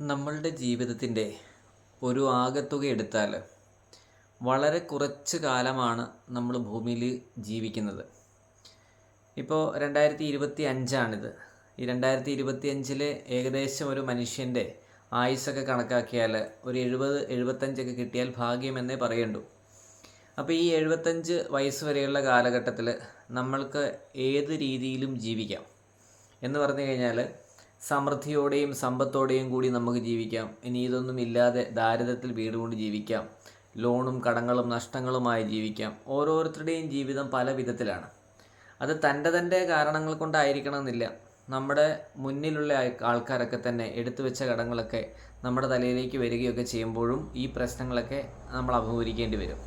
നമ്മളുടെ ജീവിതത്തിന്റെ ഒരു ആകത്തുക എടുത്താൽ വളരെ കുറച്ച് കാലമാണ് നമ്മൾ ഭൂമിയിൽ ജീവിക്കുന്നത്. ഇപ്പോൾ രണ്ടായിരത്തി ഇരുപത്തി അഞ്ചാണിത് ഈ രണ്ടായിരത്തി ഇരുപത്തി അഞ്ചിൽ ഏകദേശം ഒരു മനുഷ്യന്റെ ആയുസ്സൊക്കെ കണക്കാക്കിയാൽ ഒരു എഴുപത് എഴുപത്തഞ്ചൊക്കെ കിട്ടിയാൽ ഭാഗ്യമെന്നേ പറയണ്ടു അപ്പോൾ ഈ എഴുപത്തഞ്ച് വയസ്സ് വരെയുള്ള കാലഘട്ടത്തിൽ നമ്മൾക്ക് ഏത് രീതിയിലും ജീവിക്കാം എന്ന് പറഞ്ഞു കഴിഞ്ഞാൽ സമൃദ്ധിയോടെയും സമ്പത്തോടെയും കൂടി നമുക്ക് ജീവിക്കാം. ഇനി ഇതൊന്നും ഇല്ലാതെ ദാരിദ്ര്യത്തിൽ വീടുകൊണ്ട് ജീവിക്കാം. ലോണും കടങ്ങളും നഷ്ടങ്ങളുമായി ജീവിക്കാം. ഓരോരുത്തരുടെയും ജീവിതം പല വിധത്തിലാണ്. അത് തന്റെ തന്റെ കാരണങ്ങൾ കൊണ്ടായിരിക്കണമെന്നില്ല. നമ്മുടെ മുന്നിലുള്ള ആൾക്കാരൊക്കെ തന്നെ എടുത്തു വെച്ച കടങ്ങളൊക്കെ നമ്മുടെ തലയിലേക്ക് വരികയൊക്കെ ചെയ്യുമ്പോഴും ഈ പ്രശ്നങ്ങളൊക്കെ നമ്മൾ അഭിമുഖീകരിക്കേണ്ടി വരും.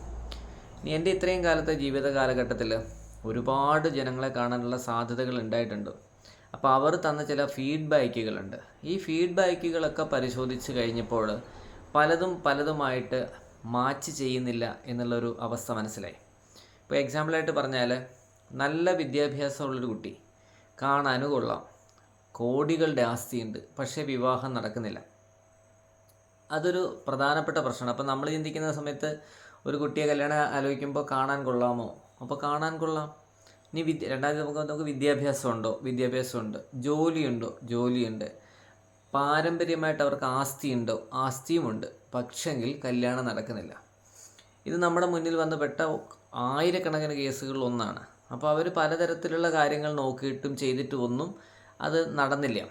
എന്റെ ഇത്രയും കാലത്തെ ജീവിത കാലഘട്ടത്തിൽ ഒരുപാട് ജനങ്ങളെ കാണാനുള്ള സാധ്യതകൾ ഉണ്ടായിട്ടുണ്ട്. അപ്പോൾ അവർ തന്ന ചില ഫീഡ്ബാക്കുകളുണ്ട്. ഈ ഫീഡ്ബാക്കുകളൊക്കെ പരിശോധിച്ച് കഴിഞ്ഞപ്പോൾ പലതും പലതുമായിട്ട് മാച്ച് ചെയ്യുന്നില്ല എന്നുള്ളൊരു അവസ്ഥ മനസ്സിലായി. ഇപ്പോൾ എക്സാമ്പിളായിട്ട് പറഞ്ഞാൽ നല്ല വിദ്യാഭ്യാസമുള്ളൊരു കുട്ടി കാണാനും കൊള്ളാം കോടികളുടെ ആസ്തിയുണ്ട് പക്ഷേ വിവാഹം നടക്കുന്നില്ല. അതൊരു പ്രധാനപ്പെട്ട പ്രശ്നമാണ്. അപ്പോൾ നമ്മൾ ചിന്തിക്കുന്ന സമയത്ത് ഒരു കുട്ടിയെ കല്യാണം ആലോചിക്കുമ്പോൾ കാണാൻ കൊള്ളാമോ? അപ്പോൾ കാണാൻ കൊള്ളാം. ഇനി വിദ്യ രണ്ടാമത് നമുക്ക് നമുക്ക് വിദ്യാഭ്യാസമുണ്ടോ? വിദ്യാഭ്യാസമുണ്ട്. ജോലിയുണ്ടോ? ജോലിയുണ്ട്. പാരമ്പര്യമായിട്ട് അവർക്ക് ആസ്തിയുണ്ടോ? ആസ്തിയുമുണ്ട്. പക്ഷെങ്കിൽ കല്യാണം നടക്കുന്നില്ല. ഇത് നമ്മുടെ മുന്നിൽ വന്നപ്പെട്ട ആയിരക്കണക്കിന് കേസുകളിൽ ഒന്നാണ്. അപ്പോൾ അവർ പലതരത്തിലുള്ള കാര്യങ്ങൾ നോക്കിയിട്ടും ചെയ്തിട്ടും ഒന്നും അത് നടന്നില്ല.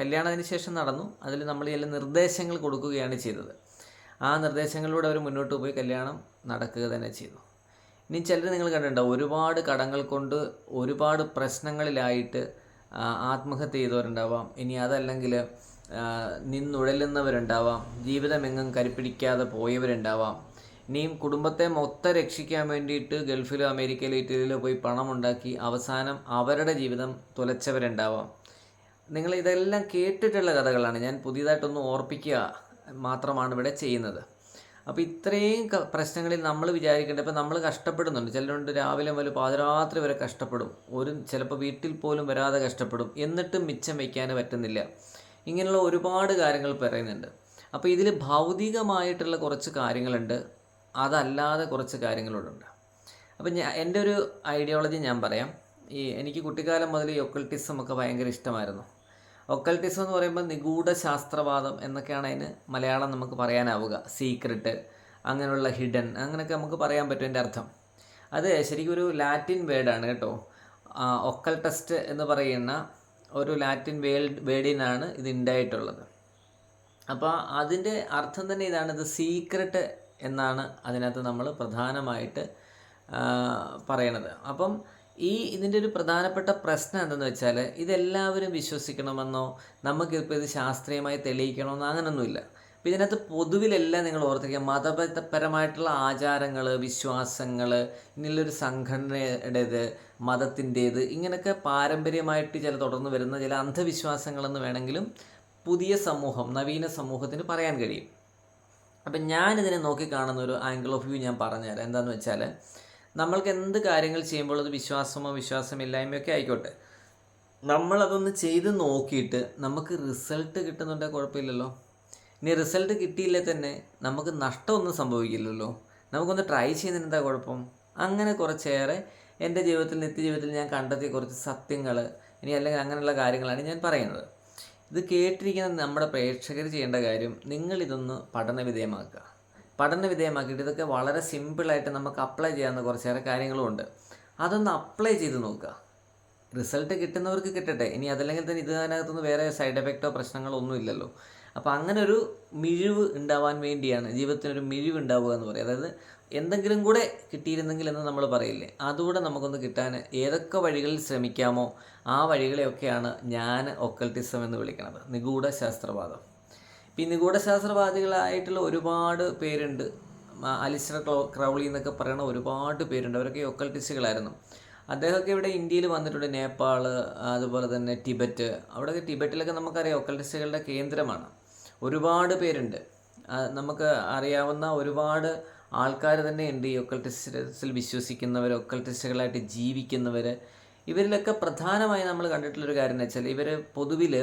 കല്യാണത്തിന് ശേഷം നടന്നു. അതിൽ നമ്മൾ ചില നിർദ്ദേശങ്ങൾ കൊടുക്കുകയാണ് ചെയ്തത്. ആ നിർദ്ദേശങ്ങളിലൂടെ അവർ മുന്നോട്ട് പോയി കല്യാണം നടക്കുക തന്നെ ചെയ്തു. ഇനി ചിലർ നിങ്ങൾ കണ്ടിട്ടുണ്ടാവും ഒരുപാട് കടങ്ങൾ കൊണ്ട് ഒരുപാട് പ്രശ്നങ്ങളിലായിട്ട് ആത്മഹത്യ ചെയ്തവരുണ്ടാവാം. ഇനി അതല്ലെങ്കിൽ നിന്നുഴലുന്നവരുണ്ടാവാം ജീവിതമെങ്ങും കരിപ്പിടിക്കാതെ പോയവരുണ്ടാവാം. ഇനിയും കുടുംബത്തെ മൊത്തം രക്ഷിക്കാൻ വേണ്ടിയിട്ട് ഗൾഫിലോ അമേരിക്കയിലോ ഇറ്റലിയിലോ പോയി പണം ഉണ്ടാക്കി അവസാനം അവരുടെ ജീവിതം തുലച്ചവരുണ്ടാവാം. നിങ്ങൾ ഇതെല്ലാം കേട്ടിട്ടുള്ള കഥകളാണ്. ഞാൻ പുതിയതായിട്ടൊന്ന് ഓർപ്പിക്കുക മാത്രമാണ് ഇവിടെ ചെയ്യുന്നത്. അപ്പോൾ ഇത്രയും പ്രശ്നങ്ങളിൽ നമ്മൾ വിചാരിക്കേണ്ട ഇപ്പോൾ നമ്മൾ കഷ്ടപ്പെടുന്നുണ്ട്. ചിലരുണ്ട് രാവിലെ മുതൽ പാതിരാത്രി വരെ കഷ്ടപ്പെടും. ഒരു ചിലപ്പോൾ വീട്ടിൽ പോലും വരാതെ കഷ്ടപ്പെടും. എന്നിട്ടും മിച്ചം വയ്ക്കാൻ പറ്റുന്നില്ല. ഇങ്ങനെയുള്ള ഒരുപാട് കാര്യങ്ങൾ പറയുന്നുണ്ട്. അപ്പോൾ ഇതിൽ ഭൗതികമായിട്ടുള്ള കുറച്ച് കാര്യങ്ങളുണ്ട്. അതല്ലാതെ കുറച്ച് കാര്യങ്ങളുണ്ട്. അപ്പം ഞാൻ എന്റെ ഒരു ഐഡിയോളജി ഞാൻ പറയാം. ഈ എനിക്ക് കുട്ടിക്കാലം മുതൽ ഈ ഒക്കൾട്ടിസം ഒക്കെ ഭയങ്കര ഇഷ്ടമായിരുന്നു. ഒക്കൾട്ടിസം എന്ന് പറയുമ്പോൾ നിഗൂഢ ശാസ്ത്രവാദം എന്നൊക്കെയാണ് അതിന് മലയാളം നമുക്ക് പറയാനാവുക. സീക്രട്ട് അങ്ങനെയുള്ള ഹിഡൻ അങ്ങനെയൊക്കെ നമുക്ക് പറയാൻ പറ്റും എന്റെ അർത്ഥം. അത് ശരിക്കും ഒരു ലാറ്റിൻ വേർഡാണ് കേട്ടോ. ഒക്കൾട്ടസ്റ്റ് എന്ന് പറയുന്ന ഒരു ലാറ്റിൻ വേൾഡ് വേർഡിനാണ് ഇത് ഉണ്ടായിട്ടുള്ളത്. അപ്പോൾ അതിന്റെ അർത്ഥം തന്നെ ഇതാണ്. ഇത് സീക്രട്ട് എന്നാണ് അതിനകത്ത് നമ്മൾ പ്രധാനമായിട്ട് പറയണത്. അപ്പം ഈ ഇതിന്റെ ഒരു പ്രധാനപ്പെട്ട പ്രശ്നം എന്തെന്ന് വെച്ചാൽ ഇതെല്ലാവരും വിശ്വസിക്കണമെന്നോ നമുക്കിപ്പോൾ ഇത് ശാസ്ത്രീയമായി തെളിയിക്കണമെന്നോ അങ്ങനെയൊന്നുമില്ല അപ്പോൾ ഇതിനകത്ത് പൊതുവിലെല്ലാം നിങ്ങൾ ഓർത്തിരിക്കുക മതപരമായിട്ടുള്ള ആചാരങ്ങൾ വിശ്വാസങ്ങൾ ഇങ്ങനെയുള്ളൊരു സംഘടനയുടേത് മതത്തിന്റേത് ഇങ്ങനെയൊക്കെ പാരമ്പര്യമായിട്ട് ചില തുടർന്ന് വരുന്ന ചില അന്ധവിശ്വാസങ്ങളെന്ന് വേണമെങ്കിലും പുതിയ സമൂഹം നവീന സമൂഹത്തിന് പറയാൻ കഴിയും. അപ്പം ഞാനിതിനെ നോക്കിക്കാണുന്ന ഒരു ആംഗിൾ ഓഫ് വ്യൂ ഞാൻ പറഞ്ഞുതരാം. എന്താണെന്ന് വെച്ചാൽ നമ്മൾക്ക് എന്ത് കാര്യങ്ങൾ ചെയ്യുമ്പോൾ അത് വിശ്വാസമോ വിശ്വാസമില്ലായ്മയൊക്കെ ആയിക്കോട്ടെ. നമ്മളതൊന്ന് ചെയ്ത് നോക്കിയിട്ട് നമുക്ക് റിസൾട്ട് കിട്ടുന്നുണ്ടെങ്കിൽ കുഴപ്പമില്ലല്ലോ. ഇനി റിസൾട്ട് കിട്ടിയില്ലേ തന്നെ നമുക്ക് നഷ്ടമൊന്നും സംഭവിക്കില്ലല്ലോ. നമുക്കൊന്ന് ട്രൈ ചെയ്യുന്നതിന് എന്താ കുഴപ്പം? അങ്ങനെ കുറച്ചേറെ എന്റെ ജീവിതത്തിൽ നിത്യജീവിതത്തിൽ ഞാൻ കണ്ടെത്തിയ കുറച്ച് സത്യങ്ങൾ ഇനി അല്ലെങ്കിൽ അങ്ങനെയുള്ള കാര്യങ്ങളാണ് ഞാൻ പറയുന്നത്. ഇത് കേട്ടിരിക്കുന്ന നമ്മുടെ പ്രേക്ഷകർ ചെയ്യേണ്ട കാര്യം നിങ്ങളിതൊന്ന് പഠന വിധേയമാക്കുക പഠന വിധേയമാക്കിയിട്ട് ഇതൊക്കെ വളരെ സിമ്പിളായിട്ട് നമുക്ക് അപ്ലൈ ചെയ്യാവുന്ന കുറച്ചേറെ കാര്യങ്ങളും ഉണ്ട്. അതൊന്ന് അപ്ലൈ ചെയ്ത് നോക്കുക. റിസൾട്ട് കിട്ടുന്നവർക്ക് കിട്ടട്ടെ. ഇനി അതല്ലെങ്കിൽ തന്നെ ഇതിനകത്തുനിന്ന് വേറെ സൈഡ് എഫക്റ്റോ പ്രശ്നങ്ങളോ ഒന്നും ഇല്ലല്ലോ. അപ്പോൾ അങ്ങനെ ഒരു മിഴിവ് ഉണ്ടാവാൻ വേണ്ടിയാണ് ജീവിതത്തിനൊരു മിഴിവ് ഉണ്ടാവുക എന്ന് പറയും അതായത് എന്തെങ്കിലും കൂടെ കിട്ടിയിരുന്നെങ്കിൽ എന്ന് നമ്മൾ പറയില്ലേ? അതുകൂടെ നമുക്കൊന്ന് കിട്ടാൻ ഏതൊക്കെ വഴികളിൽ ശ്രമിക്കാമോ ആ വഴികളെയൊക്കെയാണ് ഞാൻ ഒക്കൾട്ടിസം എന്ന് വിളിക്കുന്നത് നിഗൂഢ ശാസ്ത്രവാദം. ഈ നിഗൂഢശാസ്ത്രവാദികളായിട്ടുള്ള ഒരുപാട് പേരുണ്ട്. അലിസ്റ്റർ ക്ലോ ക്രൗളി എന്നൊക്കെ പറയുന്ന ഒരുപാട് പേരുണ്ട്. അവരൊക്കെ ഒക്കൾട്ടിസ്റ്റുകളായിരുന്നു അദ്ദേഹമൊക്കെ ഇവിടെ ഇന്ത്യയിൽ വന്നിട്ടുണ്ട്. നേപ്പാൾ അതുപോലെ തന്നെ ടിബറ്റ്. അവിടെ ടിബറ്റിലൊക്കെ നമുക്കറിയാം ഒക്കൾട്ടിസ്റ്റുകളുടെ കേന്ദ്രമാണ്. ഒരുപാട് പേരുണ്ട്. നമുക്ക് അറിയാവുന്ന ഒരുപാട് ആൾക്കാർ തന്നെ ഉണ്ട് ഈ ഒക്കൾട്ടിസ്റ്റിൽ വിശ്വസിക്കുന്നവർ ഒക്കൾട്ടിസ്റ്റുകളായിട്ട് ജീവിക്കുന്നവർ ഇവരിലൊക്കെ പ്രധാനമായി നമ്മൾ കണ്ടിട്ടുള്ളൊരു കാര്യം എന്ന് വെച്ചാൽ ഇവർ പൊതുവിൽ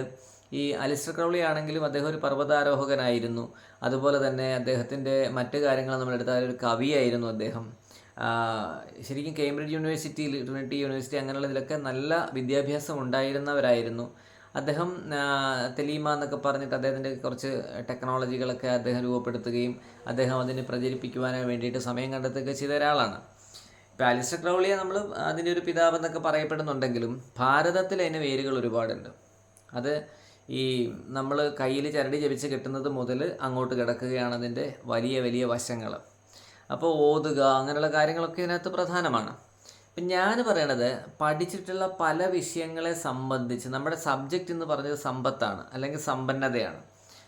ഈ അലിസ്റ്റർ ക്രൗളി ആണെങ്കിലും അദ്ദേഹം ഒരു പർവതാരോഹകനായിരുന്നു. അതുപോലെ തന്നെ അദ്ദേഹത്തിന്റെ മറ്റ് കാര്യങ്ങൾ നമ്മൾ എടുത്താൽ ഒരു കവിയായിരുന്നു അദ്ദേഹം. ശരിക്കും കേംബ്രിഡ്ജ് യൂണിവേഴ്സിറ്റിയിൽ ട്രിനിറ്റി യൂണിവേഴ്സിറ്റി അങ്ങനെയുള്ള ഇതിലൊക്കെ നല്ല വിദ്യാഭ്യാസം ഉണ്ടായിരുന്നവരായിരുന്നു. അദ്ദേഹം തെലീമ എന്നൊക്കെ പറഞ്ഞിട്ട് അദ്ദേഹത്തിന്റെ കുറച്ച് ടെക്നോളജികളൊക്കെ അദ്ദേഹം രൂപപ്പെടുത്തുകയും അദ്ദേഹം അതിനെ പ്രചരിപ്പിക്കുവാനായി വേണ്ടിയിട്ട് സമയം കണ്ടെത്തുകയൊക്കെ ചെയ്ത ഒരാളാണ്. ഇപ്പോൾ അലിസ്റ്റർ ക്രൗളിയെ നമ്മൾ അതിന്റെ ഒരു പിതാവ് എന്നൊക്കെ പറയപ്പെടുന്നുണ്ടെങ്കിലും ഭാരതത്തിൽ അതിന് വേരുകൾ ഒരുപാടുണ്ട്. അത് ഈ നമ്മൾ കയ്യിൽ ചരടി ജപിച്ച് കിട്ടുന്നത് മുതൽ അങ്ങോട്ട് കിടക്കുകയാണ് അതിന്റെ വലിയ വലിയ വശങ്ങൾ അപ്പോൾ ഓതുക അങ്ങനെയുള്ള കാര്യങ്ങളൊക്കെ ഇതിനകത്ത് പ്രധാനമാണ്. ഇപ്പം ഞാൻ പറയണത് പഠിച്ചിട്ടുള്ള പല വിഷയങ്ങളെ സംബന്ധിച്ച് നമ്മുടെ സബ്ജക്റ്റ് എന്ന് പറഞ്ഞത് സമ്പത്താണ് അല്ലെങ്കിൽ സമ്പന്നതയാണ്.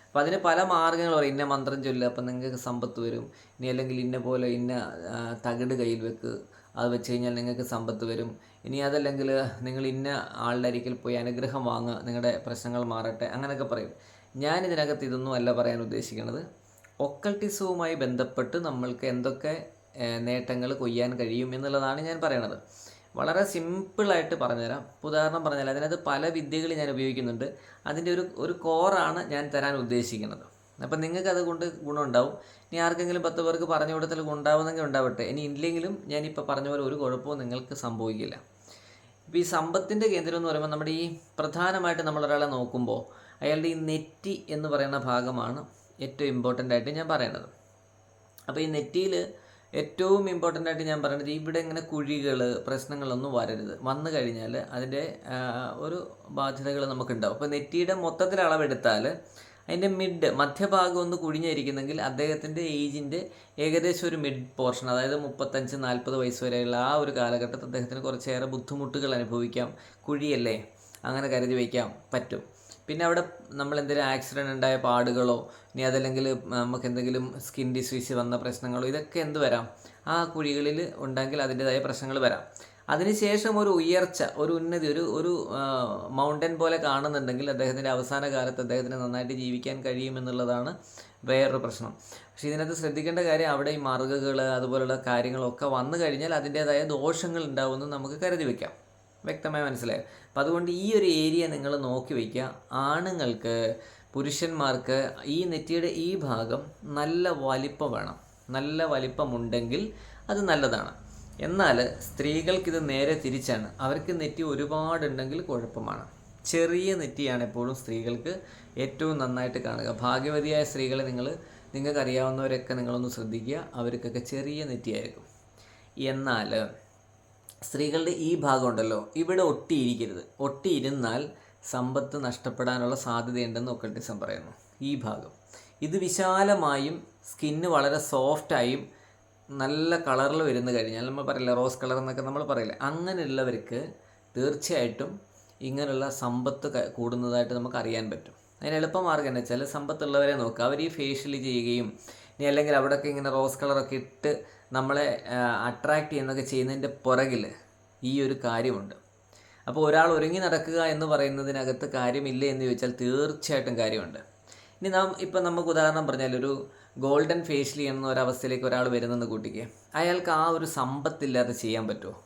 അപ്പം അതിന് പല മാർഗങ്ങൾ പറയും. ഇന്ന മന്ത്രം ചൊല്ലുക അപ്പം നിങ്ങൾക്ക് സമ്പത്ത് വരും. ഇനി അല്ലെങ്കിൽ ഇന്ന പോലെ ഇന്ന തകിട് കയ്യിൽ വെക്ക്. അത് വെച്ച് കഴിഞ്ഞാൽ നിങ്ങൾക്ക് സമ്പത്ത് വരും. ഇനി അതല്ലെങ്കിൽ നിങ്ങൾ ഇന്ന ആളുടെ അരികിൽ പോയി അനുഗ്രഹം വാങ്ങുക നിങ്ങളുടെ പ്രശ്നങ്ങൾ മാറട്ടെ അങ്ങനെയൊക്കെ പറയും. ഞാൻ ഇതിനകത്ത് ഇതൊന്നും അല്ല പറയാൻ ഉദ്ദേശിക്കുന്നത്. ഒക്കൾട്ടിസവുമായി ബന്ധപ്പെട്ട് നമ്മൾക്ക് എന്തൊക്കെ നേട്ടങ്ങൾ കൊയ്യാൻ കഴിയും എന്നുള്ളതാണ് ഞാൻ പറയണത്. വളരെ സിമ്പിളായിട്ട് പറഞ്ഞുതരാം. ഉദാഹരണം പറഞ്ഞാൽ അതിനകത്ത് പല വിദ്യകൾ ഞാൻ ഉപയോഗിക്കുന്നുണ്ട്. അതിന്റെ ഒരു ഒരു കോറാണ് ഞാൻ തരാൻ ഉദ്ദേശിക്കുന്നത്. അപ്പം നിങ്ങൾക്ക് അതുകൊണ്ട് ഗുണമുണ്ടാവും. ഇനി ആർക്കെങ്കിലും പത്ത് പേർക്ക് പറഞ്ഞു കൊടുത്താൽ ഉണ്ടാവുന്നെങ്കിൽ ഉണ്ടാവട്ടെ. ഇനി ഇല്ലെങ്കിലും ഞാനിപ്പോൾ പറഞ്ഞ പോലെ ഒരു കുഴപ്പവും നിങ്ങൾക്ക് സംഭവിക്കില്ല. ഇപ്പോൾ ഈ സമ്പത്തിന്റെ കേന്ദ്രം എന്ന് പറയുമ്പോൾ നമ്മുടെ ഈ പ്രധാനമായിട്ട് നമ്മളൊരാളെ നോക്കുമ്പോൾ അയാളുടെ ഈ നെറ്റി എന്ന് പറയുന്ന ഭാഗമാണ് ഏറ്റവും ഇമ്പോർട്ടന്റ് ആയിട്ട് ഞാൻ പറയുന്നത്. അപ്പോൾ ഈ നെറ്റിയിൽ ഏറ്റവും ഇമ്പോർട്ടന്റ് ആയിട്ട് ഞാൻ പറയുന്നത് ഇവിടെ ഇങ്ങനെ കുഴികൾ പ്രശ്നങ്ങളൊന്നും വരരുത്. വന്നു കഴിഞ്ഞാൽ അതിന്റെ ഒരു ബാധ്യതകൾ നമുക്കുണ്ടാവും. അപ്പോൾ നെറ്റിയുടെ മൊത്തത്തിൽ അളവെടുത്താൽ അതിന്റെ മിഡ് മധ്യഭാഗം ഒന്ന് കുഴിഞ്ഞിരിക്കുന്നെങ്കിൽ അദ്ദേഹത്തിന്റെ ഏജിന്റെ ഏകദേശം ഒരു മിഡ് പോർഷൻ അതായത് മുപ്പത്തഞ്ച് നാൽപ്പത് വയസ്സ് വരെയുള്ള ആ ഒരു കാലഘട്ടത്തിൽ അദ്ദേഹത്തിന് കുറച്ചേറെ ബുദ്ധിമുട്ടുകൾ അനുഭവിക്കാം. കുഴിയല്ലേ? അങ്ങനെ കരുതി വയ്ക്കാം പറ്റും. പിന്നെ അവിടെ നമ്മൾ എന്തെങ്കിലും ആക്സിഡന്റ് ഉണ്ടായ പാടുകളോ ഇനി അതല്ലെങ്കിൽ നമുക്ക് എന്തെങ്കിലും സ്കിൻ ഡിസീസ് വന്ന പ്രശ്നങ്ങളോ ഇതൊക്കെ എന്ത് വരാം? ആ കുഴികളിൽ ഉണ്ടെങ്കിൽ അതിന്റെതായ പ്രശ്നങ്ങൾ വരാം. അതിനുശേഷം ഒരു ഉയർച്ച ഒരു ഉന്നതി ഒരു ഒരു മൗണ്ടൻ പോലെ കാണുന്നുണ്ടെങ്കിൽ അദ്ദേഹത്തിന്റെ അവസാന കാലത്ത് അദ്ദേഹത്തിന് നന്നായിട്ട് ജീവിക്കാൻ കഴിയുമെന്നുള്ളതാണ് വേറൊരു പ്രശ്നം. പക്ഷേ ഇതിനകത്ത് ശ്രദ്ധിക്കേണ്ട കാര്യം അവിടെ ഈ മാർഗകൾ അതുപോലുള്ള കാര്യങ്ങളൊക്കെ വന്നു കഴിഞ്ഞാൽ അതിന്റേതായ ദോഷങ്ങൾ ഉണ്ടാവുമെന്ന് നമുക്ക് കരുതി വയ്ക്കാം വ്യക്തമായി മനസ്സിലായോ? അപ്പം അതുകൊണ്ട് ഈ ഒരു ഏരിയ നിങ്ങൾ നോക്കി വയ്ക്കുക ആണുങ്ങൾക്ക് പുരുഷന്മാർക്ക് ഈ നെറ്റിയുടെ ഈ ഭാഗം നല്ല വലിപ്പം വേണം. നല്ല വലിപ്പമുണ്ടെങ്കിൽ അത് നല്ലതാണ്. എന്നാൽ സ്ത്രീകൾക്കിത് നേരെ തിരിച്ചാണ്. അവർക്ക് നെറ്റി ഒരുപാടുണ്ടെങ്കിൽ കുഴപ്പമാണ്. ചെറിയ നെറ്റിയാണ് എപ്പോഴും സ്ത്രീകൾക്ക് ഏറ്റവും നന്നായിട്ട് കാണുക. ഭാഗ്യവതിയായ സ്ത്രീകളെ നിങ്ങൾ നിങ്ങൾക്ക് അറിയാവുന്നവരൊക്കെ നിങ്ങളൊന്ന് ശ്രദ്ധിക്കുക. അവർക്കൊക്കെ ചെറിയ നെറ്റിയായിരിക്കും. എന്നാൽ സ്ത്രീകളുടെ ഈ ഭാഗമുണ്ടല്ലോ ഇവിടെ ഒട്ടിയിരിക്കരുത്. ഒട്ടിയിരുന്നാൽ സമ്പത്ത് നഷ്ടപ്പെടാനുള്ള സാധ്യതയുണ്ടെന്ന് ഒക്കൾട്ടിസം പറയുന്നു. ഈ ഭാഗം. ഇത് വിശാലമായും സ്കിന്ന് വളരെ സോഫ്റ്റായും നല്ല കളറിൽ വരുന്നു കഴിഞ്ഞാൽ നമ്മൾ പറയില്ല റോസ് കളർ എന്നൊക്കെ നമ്മൾ പറയില്ല അങ്ങനെയുള്ളവർക്ക് തീർച്ചയായിട്ടും ഇങ്ങനെയുള്ള സമ്പത്ത് കൂടുന്നതായിട്ട് നമുക്ക് അറിയാൻ പറ്റും. അതിന് എളുപ്പമാർഗം എന്ന് വെച്ചാൽ സമ്പത്തുള്ളവരെ നോക്കുക. അവർ ഈ ഫേഷ്യൽ ചെയ്യുകയും ഇനി അല്ലെങ്കിൽ അവിടെയൊക്കെ ഇങ്ങനെ റോസ് കളറൊക്കെ ഇട്ട് നമ്മളെ അട്രാക്റ്റ് ചെയ്യുന്നതൊക്കെ ചെയ്യുന്നതിന്റെ പുറകിൽ ഈ ഒരു കാര്യമുണ്ട്. അപ്പോൾ ഒരാൾ ഒരുങ്ങി നടക്കുക എന്ന് പറയുന്നതിനകത്ത് കാര്യമില്ല എന്ന് ചോദിച്ചാൽ തീർച്ചയായിട്ടും കാര്യമുണ്ട്. ഇനി നാം ഇപ്പം നമുക്ക് ഉദാഹരണം പറഞ്ഞാൽ ഒരു ഗോൾഡൻ ഫേഷ്യൽ ചെയ്യുന്ന ഒരവസ്ഥയിലേക്ക് ഒരാൾ വരുന്നെന്ന് കൂട്ടിക്ക്. അയാൾക്ക് ആ ഒരു സമ്പത്തില്ലാതെ ചെയ്യാൻ പറ്റുമോ?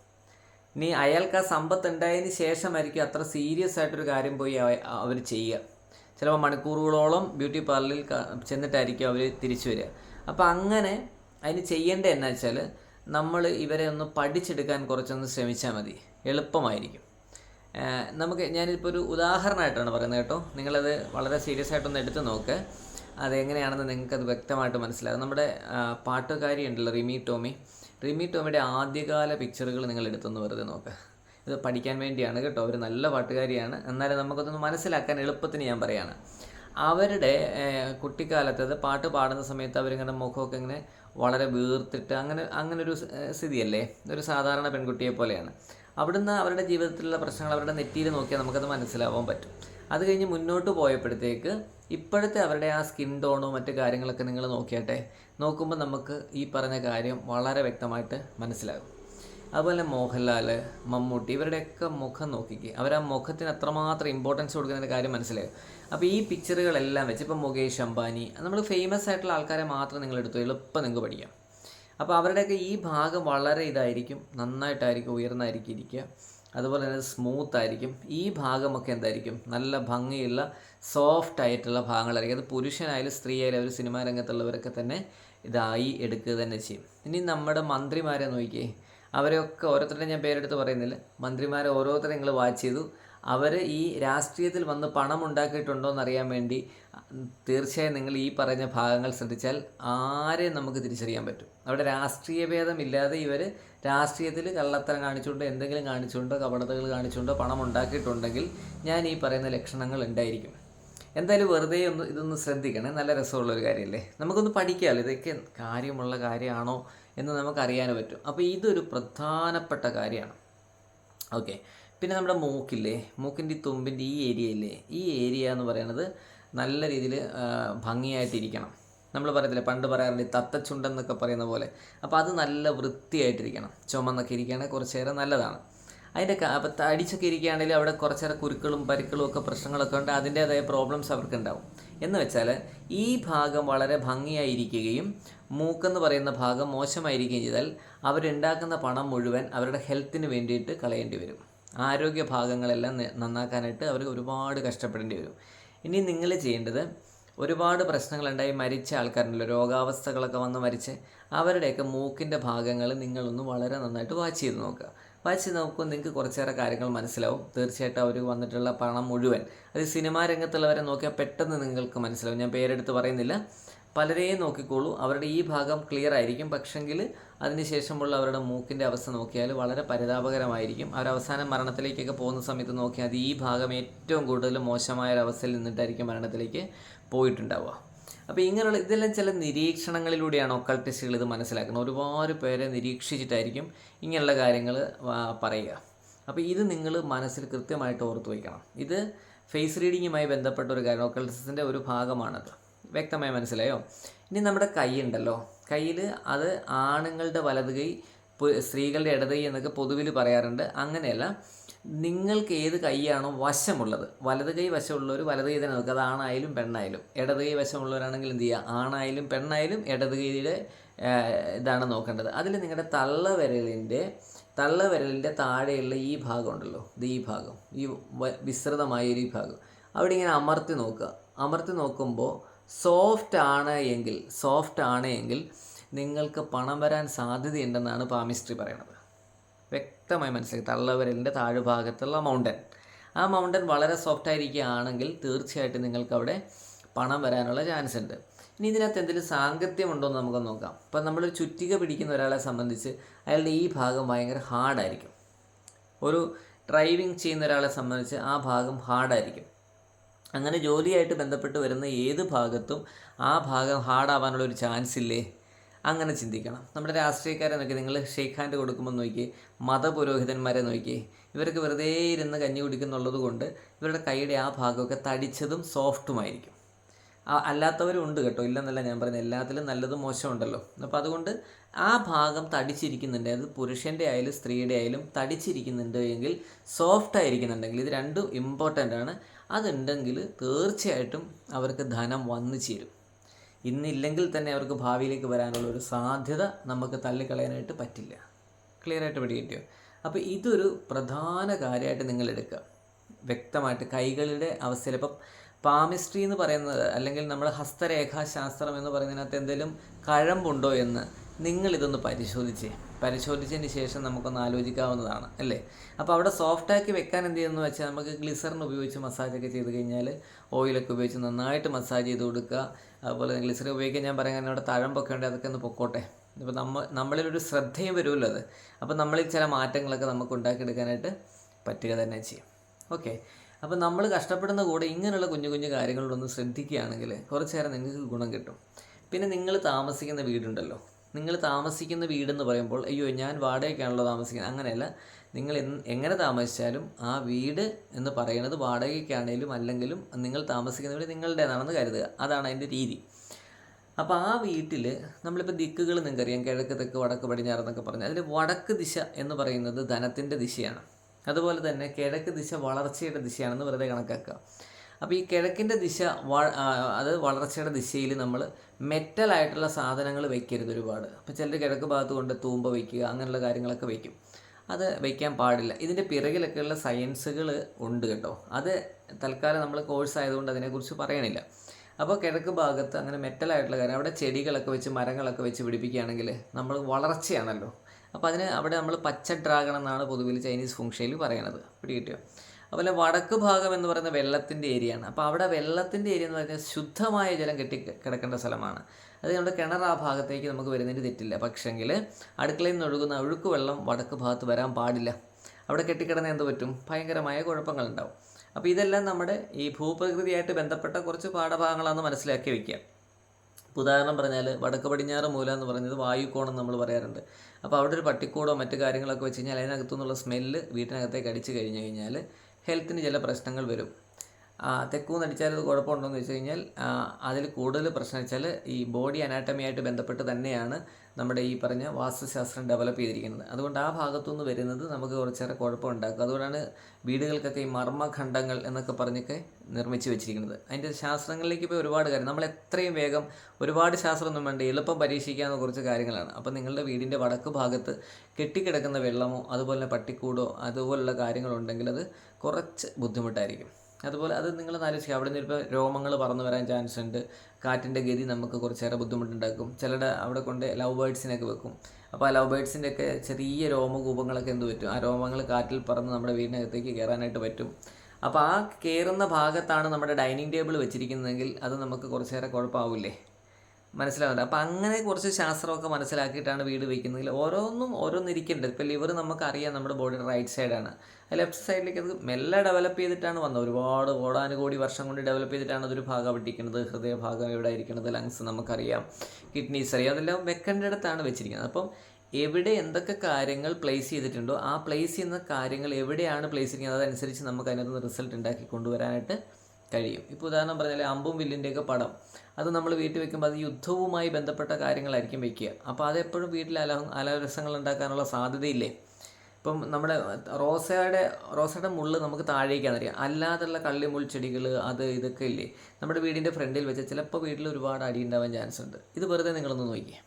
ഇനി അയാൾക്ക് ആ സമ്പത്ത് ഉണ്ടായതിന് ശേഷമായിരിക്കും അത്ര സീരിയസ് ആയിട്ടൊരു കാര്യം പോയി അവർ ചെയ്യുക. ചിലപ്പോൾ മണിക്കൂറുകളോളം ബ്യൂട്ടി പാർലറിൽ ചെന്നിട്ടായിരിക്കും അവർ തിരിച്ചു വരിക. അപ്പോൾ അങ്ങനെ അതിന് ചെയ്യേണ്ടത് എന്നാ വെച്ചാൽ നമ്മൾ ഇവരെ ഒന്ന് പഠിച്ചെടുക്കാൻ കുറച്ചൊന്ന് ശ്രമിച്ചാൽ മതി. എളുപ്പമായിരിക്കും. നമുക്ക് ഞാനിപ്പോൾ ഒരു ഉദാഹരണമായിട്ടാണ് പറയുന്നത് കേട്ടോ. നിങ്ങളത് വളരെ സീരിയസ് ആയിട്ടൊന്ന് എടുത്ത് നോക്ക്. അതെങ്ങനെയാണെന്ന് നിങ്ങൾക്കത് വ്യക്തമായിട്ട് മനസ്സിലാകും നമ്മുടെ പാട്ടുകാരി ഉണ്ടല്ലോ റിമി ടോമി. റിമി ടോമിയുടെ ആദ്യകാല പിക്ചറുകൾ നിങ്ങൾ എടുത്തൊന്ന് വെറുതെ നോക്കുക ഇത് പഠിക്കാൻ വേണ്ടിയാണ് കേട്ടോ. അവർ നല്ല പാട്ടുകാരിയാണ്. എന്നാലും നമുക്കതൊന്ന് മനസ്സിലാക്കാൻ എളുപ്പത്തിന് ഞാൻ പറയാണ്. അവരുടെ കുട്ടിക്കാലത്ത് അത് പാട്ട് പാടുന്ന സമയത്ത് അവരിങ്ങനെ മുഖമൊക്കെ ഇങ്ങനെ വളരെ വീർത്തിട്ട് അങ്ങനെ അങ്ങനെ ഒരു സ്ഥിതിയല്ലേ? ഒരു സാധാരണ പെൺകുട്ടിയെ പോലെയാണ്. അവിടുന്ന് അവരുടെ ജീവിതത്തിലുള്ള പ്രശ്നങ്ങൾ അവരുടെ നെറ്റിയിൽ നോക്കിയാൽ നമുക്കത് മനസ്സിലാവാൻ പറ്റും. അത് കഴിഞ്ഞ് മുന്നോട്ട് പോയപ്പോഴത്തേക്ക് ഇപ്പോഴത്തെ അവരുടെ ആ സ്കിൻ ടോണോ മറ്റു കാര്യങ്ങളൊക്കെ നിങ്ങൾ നോക്കിയാട്ടെ നോക്കുമ്പോൾ നമുക്ക് ഈ പറഞ്ഞ കാര്യം വളരെ വ്യക്തമായിട്ട് മനസ്സിലാകും. അതുപോലെ മോഹൻലാൽ മമ്മൂട്ടി ഇവരുടെയൊക്കെ മുഖം നോക്കിക്കുക അവർ ആ മുഖത്തിന് അത്രമാത്രം ഇമ്പോർട്ടൻസ് കൊടുക്കുന്നതിന്റെ കാര്യം മനസ്സിലായി. അപ്പോൾ ഈ പിക്ചറുകളെല്ലാം വെച്ച് ഇപ്പോൾ മുകേഷ് അംബാനി നമ്മൾ ഫേമസ് ആയിട്ടുള്ള ആൾക്കാരെ മാത്രം നിങ്ങൾ എടുത്തു എളുപ്പം നിങ്ങൾക്ക് പഠിക്കാം. അപ്പോൾ അവരുടെയൊക്കെ ഈ ഭാഗം വളരെ ഇതായിരിക്കും നന്നായിട്ടായിരിക്കും ഉയർന്നായിരിക്കും ഇരിക്കുക. അതുപോലെ തന്നെ സ്മൂത്ത് ആയിരിക്കും. ഈ ഭാഗമൊക്കെ എന്തായിരിക്കും? നല്ല ഭംഗിയുള്ള സോഫ്റ്റ് ആയിട്ടുള്ള ഭാഗങ്ങളായിരിക്കും. അത് പുരുഷനായാലും സ്ത്രീയായാലും അവർ സിനിമാ രംഗത്തുള്ളവരൊക്കെ തന്നെ ഇതായി എടുക്കുക തന്നെ ചെയ്യും. ഇനി നമ്മുടെ മന്ത്രിമാരെ നോക്കിയേ. അവരെയൊക്കെ ഓരോരുത്തരുടെ ഞാൻ പേരെടുത്ത് പറയുന്നില്ല. മന്ത്രിമാരെ ഓരോരുത്തരെ നിങ്ങൾ വാച്ച് ചെയ്തു. അവർ ഈ രാഷ്ട്രീയത്തിൽ വന്ന് പണം ഉണ്ടാക്കിയിട്ടുണ്ടോ എന്നറിയാൻ വേണ്ടി തീർച്ചയായും നിങ്ങൾ ഈ പറഞ്ഞ ഭാഗങ്ങൾ ശ്രദ്ധിച്ചാൽ ആരെ നമുക്ക് തിരിച്ചറിയാൻ പറ്റും. അവിടെ രാഷ്ട്രീയ ഭേദമില്ലാതെ ഇവർ രാഷ്ട്രീയത്തിൽ കള്ളത്തരം കാണിച്ചുകൊണ്ടോ എന്തെങ്കിലും കാണിച്ചുകൊണ്ടോ കപടതകൾ കാണിച്ചുകൊണ്ടോ പണം ഉണ്ടാക്കിയിട്ടുണ്ടെങ്കിൽ ഞാൻ ഈ പറയുന്ന ലക്ഷണങ്ങൾ ഉണ്ടായിരിക്കും. എന്തായാലും വെറുതെ ഒന്ന് ഇതൊന്ന് ശ്രദ്ധിക്കണേ. നല്ല രസമുള്ളൊരു കാര്യമല്ലേ? നമുക്കൊന്ന് പഠിക്കാമല്ലോ. ഇതൊക്കെ കാര്യമുള്ള കാര്യമാണോ എന്ന് നമുക്ക് അറിയാൻ പറ്റും. അപ്പോൾ ഇതൊരു പ്രധാനപ്പെട്ട കാര്യമാണ്. ഓക്കെ. പിന്നെ നമ്മുടെ മൂക്കില്ലേ? മൂക്കിന്റെ തുമ്പിന്റെ ഈ ഏരിയ ഇല്ലേ ഈ ഏരിയ എന്ന് പറയുന്നത് നല്ല രീതിയിൽ ഭംഗിയായിട്ടിരിക്കണം. നമ്മൾ പറയത്തില്ലേ പണ്ട് പറയാറുണ്ട് ഈ തത്തച്ചുണ്ടെന്നൊക്കെ പറയുന്ന പോലെ. അപ്പോൾ അത് നല്ല വൃത്തിയായിട്ടിരിക്കണം. ചുമന്നൊക്കെ ഇരിക്കുകയാണെങ്കിൽ കുറച്ചേറെ നല്ലതാണ്. അതിന്റെ അപ്പം അടിച്ചൊക്കെ ഇരിക്കുകയാണെങ്കിൽ അവിടെ കുറച്ചേറെ കുരുക്കളും പരുക്കളും ഒക്കെ പ്രശ്നങ്ങളൊക്കെ ഉണ്ട്. അതിന്റേതായ പ്രോബ്ലംസ് അവർക്ക് ഉണ്ടാവും എന്ന് വെച്ചാൽ ഈ ഭാഗം വളരെ ഭംഗിയായി ഭംഗിയായിരിക്കുകയും മൂക്കെന്ന് പറയുന്ന ഭാഗം മോശമായിരിക്കുകയും ചെയ്താൽ അവരുണ്ടാക്കുന്ന പണം മുഴുവൻ അവരുടെ ഹെൽത്തിന് വേണ്ടിയിട്ട് കളയേണ്ടി വരും. ആരോഗ്യ ഭാഗങ്ങളെല്ലാം നന്നാക്കാനായിട്ട് അവർ ഒരുപാട് കഷ്ടപ്പെടേണ്ടി വരും. ഇനി നിങ്ങൾ ചെയ്യേണ്ടത് ഒരുപാട് പ്രശ്നങ്ങളുണ്ടായി മരിച്ച ആൾക്കാരുണ്ടല്ലോ രോഗാവസ്ഥകളൊക്കെ വന്ന് മരിച്ച് അവരുടെയൊക്കെ മൂക്കിന്റെ ഭാഗങ്ങൾ നിങ്ങളൊന്ന് വളരെ നന്നായിട്ട് വാച്ച് ചെയ്ത് നോക്കുക. വാച്ച് ചെയ്ത് നോക്കുമ്പോൾ നിങ്ങൾക്ക് കുറച്ചേറെ കാര്യങ്ങൾ മനസ്സിലാവും. തീർച്ചയായിട്ടും അവർ വന്നിട്ടുള്ള പണം മുഴുവൻ. അത് സിനിമാ രംഗത്തുള്ളവരെ നോക്കിയാൽ പെട്ടെന്ന് നിങ്ങൾക്ക് മനസ്സിലാവും. ഞാൻ പേരെടുത്ത് പറയുന്നില്ല. പലരെയും നോക്കിക്കോളൂ. അവരുടെ ഈ ഭാഗം ക്ലിയർ ആയിരിക്കും. പക്ഷെങ്കിൽ അതിനുശേഷമുള്ള അവരുടെ മൂക്കിന്റെ അവസ്ഥ നോക്കിയാൽ വളരെ പരിതാപകരമായിരിക്കും. അവർ അവസാനം മരണത്തിലേക്കൊക്കെ പോകുന്ന സമയത്ത് നോക്കിയാൽ അത് ഈ ഭാഗം ഏറ്റവും കൂടുതൽ മോശമായ ഒരു അവസ്ഥയിൽ നിന്നിട്ടായിരിക്കും മരണത്തിലേക്ക് പോയിട്ടുണ്ടാവുക. അപ്പോൾ ഇങ്ങനെയുള്ള ഇതെല്ലാം ചില നിരീക്ഷണങ്ങളിലൂടെയാണ് ഒക്കൾട്ടിസ്റ്റുകൾ ഇത് മനസ്സിലാക്കുന്നത്. ഒരുപാട് പേരെ നിരീക്ഷിച്ചിട്ടായിരിക്കും ഇങ്ങനെയുള്ള കാര്യങ്ങൾ പറയുക. അപ്പോൾ ഇത് നിങ്ങൾ മനസ്സിൽ കൃത്യമായിട്ട് ഓർത്ത് വയ്ക്കണം. ഇത് ഫേസ് റീഡിങ്ങുമായി ബന്ധപ്പെട്ട ഒരു കാര്യം. ഒക്കൾട്ടിസത്തിന്റെ ഒരു ഭാഗമാണത്. വ്യക്തമായി മനസ്സിലായോ? ഇനി നമ്മുടെ കൈ ഉണ്ടല്ലോ. കയ്യിൽ അത് ആണുങ്ങളുടെ വലത് കൈ സ്ത്രീകളുടെ ഇടത് കൈ എന്നൊക്കെ പൊതുവിൽ പറയാറുണ്ട്. അങ്ങനെയല്ല നിങ്ങൾക്ക് ഏത് കൈയാണോ വശമുള്ളത്. വലത് കൈ വശമുള്ളവർ വലത് കൈ തന്നെ നോക്കുക. അത് ആണായാലും പെണ്ണായാലും. ഇടത് കൈ വശമുള്ളവരാണെങ്കിൽ എന്ത് ചെയ്യുക? ആണായാലും പെണ്ണായാലും ഇടത് കൈയുടെ ഇതാണ് നോക്കേണ്ടത്. അതിൽ നിങ്ങളുടെ തള്ളവിരലിന്റെ തള്ളവിരലിന്റെ താഴെയുള്ള ഈ ഭാഗം ഉണ്ടല്ലോ. ഇത് ഈ ഭാഗം. ഈ വിസ്തൃതമായ ഈ ഭാഗം. അവിടെ ഇങ്ങനെ അമർത്തി നോക്കുക. അമർത്തി നോക്കുമ്പോൾ സോഫ്റ്റ് ആണ് എങ്കിൽ സോഫ്റ്റ് ആണ് എങ്കിൽ നിങ്ങൾക്ക് പണം വരാൻ സാധ്യതയുണ്ടെന്നാണ് പാമിസ്ട്രി പറയുന്നത്. വ്യക്തമായി മനസ്സിലാക്കി തള്ളവരലിന്റെ താഴ്ഭാഗത്തുള്ള മൗണ്ടൻ ആ മൗണ്ടൻ വളരെ സോഫ്റ്റ് ആയിരിക്കുകയാണെങ്കിൽ തീർച്ചയായിട്ടും നിങ്ങൾക്ക് അവിടെ പണം വരാനുള്ള ചാൻസ് ഉണ്ട്. ഇനി ഇതിനകത്ത് എന്തെങ്കിലും സാങ്കത്യമുണ്ടോ എന്ന് നമുക്ക് നോക്കാം. ഇപ്പം നമ്മൾ ചുറ്റിക പിടിക്കുന്ന ഒരാളെ സംബന്ധിച്ച് അയാളുടെ ഈ ഭാഗം ഭയങ്കര ഹാർഡായിരിക്കും ഒരു ഡ്രൈവിംഗ് ചെയ്യുന്ന ഒരാളെ സംബന്ധിച്ച് ആ ഭാഗം ഹാർഡായിരിക്കും അങ്ങനെ ജോലിയായിട്ട് ബന്ധപ്പെട്ട് വരുന്ന ഏത് ഭാഗത്തും ആ ഭാഗം ഹാർഡാവാനുള്ള ഒരു ചാൻസ് ഇല്ലേ അങ്ങനെ ചിന്തിക്കണം. നമ്മുടെ രാഷ്ട്രീയക്കാരെ നോക്കി നിങ്ങൾ ഷെയ്ഖ് ഹാൻഡ് കൊടുക്കുമ്പോൾ നോക്കി മതപുരോഹിതന്മാരെ നോക്കി ഇവർക്ക് വെറുതെ ഇരുന്ന് കഞ്ഞി കുടിക്കുന്നുള്ളത് കൊണ്ട് ഇവരുടെ കൈയുടെ ആ ഭാഗമൊക്കെ തടിച്ചതും സോഫ്റ്റുമായിരിക്കും. അല്ലാത്തവരും ഉണ്ട് കേട്ടോ. ഇല്ലെന്നല്ല ഞാൻ പറയുന്നത് എല്ലാത്തിലും നല്ലതും മോശമുണ്ടല്ലോ. അപ്പോൾ അതുകൊണ്ട് ആ ഭാഗം തടിച്ചിരിക്കുന്നുണ്ട്. അത് പുരുഷന്റെ ആയാലും സ്ത്രീയുടെ ആയാലും തടിച്ചിരിക്കുന്നുണ്ട് എങ്കിൽ സോഫ്റ്റ് ആയിരിക്കുന്നുണ്ടെങ്കിൽ ഇത് രണ്ടും ഇമ്പോർട്ടന്റ് ആണ്. അതുണ്ടെങ്കിൽ തീർച്ചയായിട്ടും അവർക്ക് ധനം വന്നു ചേരും. ഇന്നില്ലെങ്കിൽ തന്നെ അവർക്ക് ഭാവിയിലേക്ക് വരാനുള്ള ഒരു സാധ്യത നമുക്ക് തള്ളിക്കളയാനായിട്ട് പറ്റില്ല. ക്ലിയർ ആയിട്ട് പിടികിട്ടിയോ അപ്പോൾ ഇതൊരു പ്രധാന കാര്യമായിട്ട് നിങ്ങൾ എടുക്കുക. വ്യക്തമായിട്ട് കൈകളുടെ അവസ്ഥയിൽ ഇപ്പം പാമിസ്ട്രി എന്ന് പറയുന്നത് അല്ലെങ്കിൽ നമ്മൾ ഹസ്തരേഖാശാസ്ത്രം എന്ന് പറയുന്നതിനകത്ത് എന്തെങ്കിലും കഴമ്പുണ്ടോ എന്ന് നിങ്ങളിതൊന്ന് പരിശോധിച്ചേ പരിശോധിച്ചതിന് ശേഷം നമുക്കൊന്ന് ആലോചിക്കാവുന്നതാണ് അല്ലേ? അപ്പോൾ അവിടെ സോഫ്റ്റാക്കി വെക്കാൻ എന്ത് ചെയ്യുന്നു വെച്ചാൽ നമുക്ക് ഗ്ലിസറിൻ ഉപയോഗിച്ച് മസാജൊക്കെ ചെയ്ത് കഴിഞ്ഞാൽ ഓയിലൊക്കെ ഉപയോഗിച്ച് നന്നായിട്ട് മസാജ് ചെയ്ത് കൊടുക്കുക. അതുപോലെ ഗ്ലിസറിൻ ഉപയോഗിക്കാൻ ഞാൻ പറയാൻ അവിടെ തഴമ്പൊക്കെ ഉണ്ട് അതൊക്കെ ഒന്ന് പൊക്കോട്ടെ. ഇപ്പോൾ നമ്മൾ നമ്മളിലൊരു ശ്രദ്ധയും വരുമല്ലോ അത്. അപ്പോൾ നമ്മളിൽ ചില മാറ്റങ്ങളൊക്കെ നമുക്ക് ഉണ്ടാക്കിയെടുക്കാനായിട്ട് പറ്റുക തന്നെ ചെയ്യും. ഓക്കെ? അപ്പോൾ നമ്മൾ കഷ്ടപ്പെടുന്ന കൂടെ ഇങ്ങനെയുള്ള കുഞ്ഞു കുഞ്ഞു കാര്യങ്ങളിലൊന്ന് ശ്രദ്ധിക്കുകയാണെങ്കിൽ കുറച്ച് നേരം നിങ്ങൾക്ക് ഗുണം കിട്ടും. പിന്നെ നിങ്ങൾ താമസിക്കുന്ന വീടുണ്ടല്ലോ. നിങ്ങൾ താമസിക്കുന്ന വീടെന്ന് പറയുമ്പോൾ അയ്യോ ഞാൻ വാടകയ്ക്കാണല്ലോ താമസിക്കുന്നത്. അങ്ങനെയല്ല. നിങ്ങൾ എങ്ങനെ താമസിച്ചാലും ആ വീട് എന്ന് പറയുന്നത് വാടകയ്ക്കാണേലും അല്ലെങ്കിലും നിങ്ങൾ താമസിക്കുന്ന വീട് നിങ്ങളുടേതാണെന്ന് കരുതുക. അതാണ് അതിന്റെ രീതി. അപ്പോൾ ആ വീട്ടിൽ നമ്മളിപ്പോൾ ദിക്കുകൾ നിങ്ങൾക്കറിയാം. കിഴക്ക് തെക്ക് വടക്ക് പടിഞ്ഞാറ് എന്നൊക്കെ പറഞ്ഞാൽ അതിൽ വടക്ക് ദിശ എന്ന് പറയുന്നത് ധനത്തിന്റെ ദിശയാണ്. അതുപോലെ തന്നെ കിഴക്ക് ദിശ വളർച്ചയുടെ ദിശയാണെന്ന് വെറുതെ കണക്കാക്കുക. അപ്പോൾ ഈ കിഴക്കിന്റെ ദിശ അത് വളർച്ചയുടെ ദിശയിൽ നമ്മൾ മെറ്റൽ മെറ്റലായിട്ടുള്ള സാധനങ്ങൾ വയ്ക്കരുത് ഒരുപാട്. അപ്പോൾ ചിലർ കിഴക്ക് ഭാഗത്ത് കൊണ്ട് തൂമ്പ വയ്ക്കുക അങ്ങനെയുള്ള കാര്യങ്ങളൊക്കെ വയ്ക്കും അത് വയ്ക്കാൻ പാടില്ല. ഇതിന്റെ പിറകിലൊക്കെയുള്ള സയൻസുകൾ ഉണ്ട് കേട്ടോ. അത് തൽക്കാലം നമ്മൾ കോഴ്സ് ആയതുകൊണ്ട് അതിനെക്കുറിച്ച് പറയണില്ല. അപ്പോൾ കിഴക്ക് ഭാഗത്ത് അങ്ങനെ മെറ്റലായിട്ടുള്ള കാര്യം അവിടെ ചെടികളൊക്കെ വെച്ച് മരങ്ങളൊക്കെ വെച്ച് പിടിപ്പിക്കുകയാണെങ്കിൽ നമ്മൾ വളർച്ചയാണല്ലോ. അപ്പോൾ അതിന് അവിടെ നമ്മൾ പച്ച ഡ്രാഗൺ എന്നാണ് പൊതുവിൽ ചൈനീസ് ഫുങ്ഷയിൽ പറയണത്. പിടികിട്ടിയോ? അതുപോലെ വടക്ക് ഭാഗം എന്ന് പറയുന്ന വെള്ളത്തിന്റെ ഏരിയയാണ്. അപ്പോൾ അവിടെ വെള്ളത്തിന്റെ ഏരിയ എന്ന് പറഞ്ഞാൽ ശുദ്ധമായ ജലം കെട്ടി കിടക്കേണ്ട സ്ഥലമാണ്. അത് നമ്മുടെ കിണർ ആ ഭാഗത്തേക്ക് നമുക്ക് വരുന്നതിന് തെറ്റില്ല. പക്ഷെങ്കിൽ അടുക്കളയിൽ നിന്ന് ഒഴുകുന്ന ഒഴുക്ക് വെള്ളം വടക്ക് ഭാഗത്ത് വരാൻ പാടില്ല. അവിടെ കെട്ടിക്കിടന്ന എന്ത് പറ്റും? ഭയങ്കരമായ കുഴപ്പങ്ങളുണ്ടാവും. അപ്പോൾ ഇതെല്ലാം നമ്മുടെ ഈ ഭൂപ്രകൃതിയായിട്ട് ബന്ധപ്പെട്ട കുറച്ച് പാഠഭാഗങ്ങളാണെന്ന് മനസ്സിലാക്കി വയ്ക്കുക. ഉദാഹരണം പറഞ്ഞാൽ വടക്ക് പടിഞ്ഞാറ് മൂല എന്ന് പറയുന്നത് വായുക്കോണം നമ്മൾ പറയാറുണ്ട്. അപ്പോൾ അവിടെ ഒരു പട്ടിക്കൂടോ മറ്റു കാര്യങ്ങളൊക്കെ വെച്ച് കഴിഞ്ഞാൽ അതിനകത്തു നിന്നുള്ള സ്മെല്ല് വീട്ടിനകത്തേക്ക് അടിച്ചു കഴിഞ്ഞു കഴിഞ്ഞാൽ ഹെൽത്തിന് ചില പ്രശ്നങ്ങൾ വരും. തെക്കൂന്ന് അടിച്ചാൽ അത് കുഴപ്പമുണ്ടോ എന്ന് വെച്ച് കഴിഞ്ഞാൽ അതിൽ കൂടുതൽ പ്രശ്നം വെച്ചാൽ ഈ ബോഡി അനാട്ടമിയായിട്ട് ബന്ധപ്പെട്ട് തന്നെയാണ് നമ്മുടെ ഈ പറഞ്ഞ വാസ്തുശാസ്ത്രം ഡെവലപ്പ് ചെയ്തിരിക്കുന്നത്. അതുകൊണ്ട് ആ ഭാഗത്തുനിന്ന് വരുന്നത് നമുക്ക് കുറച്ചേറെ കുഴപ്പമുണ്ടാക്കും. അതുകൊണ്ടാണ് വീടുകൾക്കൊക്കെ ഈ മർമ്മഖണ്ഡങ്ങൾ എന്നൊക്കെ പറഞ്ഞൊക്കെ നിർമ്മിച്ച് വെച്ചിരിക്കുന്നത്. അതിന്റെ ശാസ്ത്രങ്ങളിലേക്ക് പോയി ഒരുപാട് കാര്യം. നമ്മൾ എത്രയും വേഗം ഒരുപാട് ശാസ്ത്രമൊന്നും വേണ്ട എളുപ്പം പരീക്ഷിക്കാവുന്ന കുറച്ച് കാര്യങ്ങളാണ്. അപ്പോൾ നിങ്ങളുടെ വീടിന്റെ വടക്ക് ഭാഗത്ത് കെട്ടിക്കിടക്കുന്ന വെള്ളമോ അതുപോലെ പട്ടിക്കൂടോ അതുപോലുള്ള കാര്യങ്ങളുണ്ടെങ്കിൽ അത് കുറച്ച് ബുദ്ധിമുട്ടായിരിക്കും. അതുപോലെ അത് നിങ്ങൾ ആലോചിക്കുക അവിടെ നിന്ന് ഇപ്പോൾ രോമങ്ങൾ പറന്നു വരാൻ ചാൻസ് ഉണ്ട്. കാറ്റിന്റെ ഗതി നമുക്ക് കുറച്ചേറെ ബുദ്ധിമുട്ടുണ്ടാക്കും. ചിലരുടെ അവിടെ കൊണ്ട് ലവ് ബേഡ്സിനൊക്കെ വെക്കും. അപ്പോൾ ആ ലവ് ബേഡ്സിന്റെ ഒക്കെ ചെറിയ രോമകൂപങ്ങളൊക്കെ എന്ത് പറ്റും? ആ രോമങ്ങൾ കാറ്റിൽ പറന്ന് നമ്മുടെ വീടിനകത്തേക്ക് കയറാനായിട്ട് പറ്റും. അപ്പോൾ ആ കയറുന്ന ഭാഗത്താണ് നമ്മുടെ ഡൈനിങ് ടേബിൾ വെച്ചിരിക്കുന്നതെങ്കിൽ അത് നമുക്ക് കുറച്ചേറെ കുഴപ്പമാവില്ലേ? മനസ്സിലാവുന്നത് അപ്പം അങ്ങനെ കുറച്ച് ശാസ്ത്രമൊക്കെ മനസ്സിലാക്കിയിട്ടാണ് വീട് വയ്ക്കുന്നതിൽ ഓരോന്നും ഓരോന്നിരിക്കേണ്ടത് ഇപ്പോൾ ലിവർ നമുക്കറിയാം നമ്മുടെ ബോഡിയുടെ റൈറ്റ് സൈഡാണ്. ലെഫ്റ്റ് സൈഡിലേക്ക് അത് മെല്ലെ ഡെവലപ്പ് ചെയ്തിട്ടാണ് വന്നത്. ഒരുപാട് കോടാനുകോടി വർഷം കൊണ്ട് ഡെവലപ്പ് ചെയ്തിട്ടാണ് അതൊരു ഭാഗം ഇട്ടിരിക്കുന്നത് ഹൃദയഭാഗം എവിടെ ഇരിക്കുന്നത് ലങ്സ് നമുക്കറിയാം. കിഡ്നീസ് അറിയാം അതെല്ലാം വെക്കേണ്ടിടത്താണ് വെച്ചിരിക്കുന്നത്. അപ്പം എവിടെ എന്തൊക്കെ കാര്യങ്ങൾ പ്ലേസ് ചെയ്തിട്ടുണ്ടോ ആ പ്ലേസ് ചെയ്യുന്ന കാര്യങ്ങൾ എവിടെയാണ് പ്ലേസ് ചെയ്യുന്നത് അതനുസരിച്ച് നമുക്ക് അതിനകത്ത് റിസൾട്ട് ഉണ്ടാക്കി കൊണ്ടുവരാനായിട്ട് കഴിയും. ഇപ്പോൾ ഉദാഹരണം പറഞ്ഞാൽ അമ്പും വില്ലിന്റെയൊക്കെ പടം. അത് നമ്മൾ വീട്ടിൽ വെക്കുമ്പോൾ അത് യുദ്ധവുമായി ബന്ധപ്പെട്ട കാര്യങ്ങളായിരിക്കും വെക്കുക. അപ്പോൾ അതെപ്പോഴും വീട്ടിൽ അല അലരസങ്ങൾ ഉണ്ടാക്കാനുള്ള സാധ്യതയില്ലേ? ഇപ്പം നമ്മുടെ റോസയുടെ റോസയുടെ മുള്ള് നമുക്ക് താഴേക്കാണ് അറിയാം. അല്ലാതുള്ള കള്ളിമുൾ ചെടികൾ അത് ഇതൊക്കെ ഇല്ലേ? നമ്മുടെ വീടിന്റെ ഫ്രണ്ടിൽ വെച്ച് ചിലപ്പോൾ വീട്ടിൽ ഒരുപാട് അടി ഉണ്ടാവാൻ ചാൻസ് ഉണ്ട്. ഇത് വെറുതെ നിങ്ങളൊന്ന് നോക്കിയേ